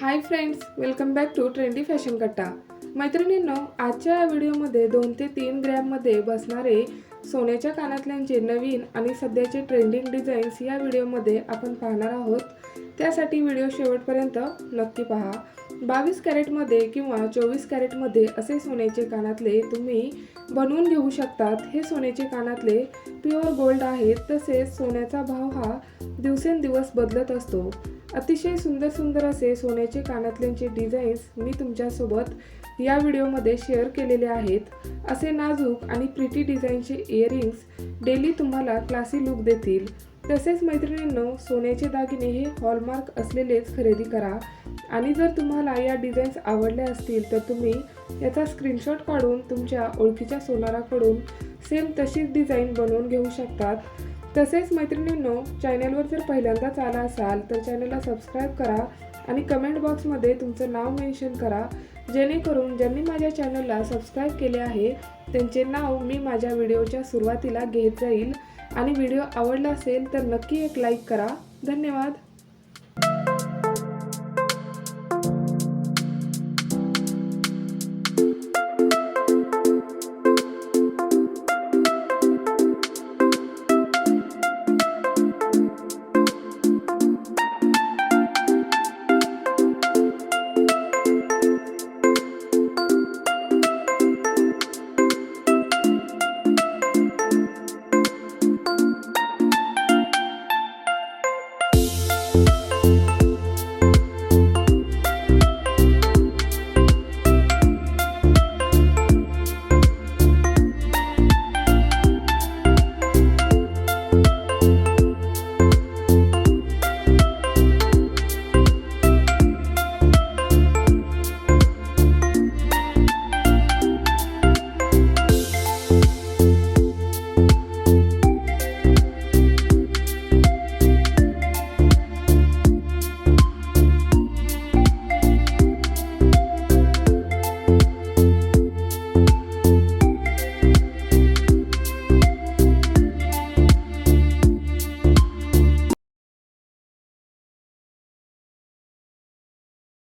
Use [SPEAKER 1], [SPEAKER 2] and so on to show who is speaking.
[SPEAKER 1] Hi friends welcome back to trendy fashion कट्टा मैत्रिणींनो आजच्या या व्हिडिओमध्ये दोन ते तीन ग्रॅममध्ये बसणारे सोन्याच्या कानातल्यांचे नवीन आणि सध्याचे ट्रेंडिंग डिझाईन्स या व्हिडिओमध्ये आपण पाहणार आहोत. त्यासाठी व्हिडिओ शेवटपर्यंत नक्की पहा. बावीस कॅरेटमध्ये किंवा चोवीस कॅरेटमध्ये असे सोन्याचे कानातले तुम्ही बनवून घेऊ शकतात. हे सोन्याचे कानातले प्युअर गोल्ड आहेत. तसेच सोन्याचा भाव हा दिवसेंदिवस बदलत असतो. अतिशय सुंदर सुंदर असे सोन्याचे कानातल्यांचे डिझाईन्स मी तुमच्यासोबत या व्हिडिओमध्ये शेअर केलेले आहेत. असे नाजूक आणि प्रिटी डिझाईनचे इयरिंग्स डेली तुम्हाला क्लासी लुक देतील. तसेच मैत्रिणींनो सोन्याचे दागिने हे हॉलमार्क असलेलेच खरेदी करा. आणि जर तुम्हाला या डिझाईन्स आवडल्या असतील तर तुम्ही याचा स्क्रीनशॉट काढून तुमच्या ओळखीच्या सोनाराकडून सेम तशीच डिझाईन बनवून घेऊ शकतात. तसेच मैत्रिणींनो चॅनलवर जर पहिल्यांदाच आला असाल तर चॅनलला सबस्क्राईब करा आणि कमेंट बॉक्समध्ये तुमचं नाव मेन्शन करा. जेणेकरून ज्यांनी माझ्या चॅनलला सबस्क्राईब केले आहे त्यांचे नाव मी माझ्या व्हिडिओच्या सुरुवातीला घेत जाईल. आणि व्हिडिओ आवडला असेल तर नक्की एक लाईक करा. धन्यवाद. Thank you.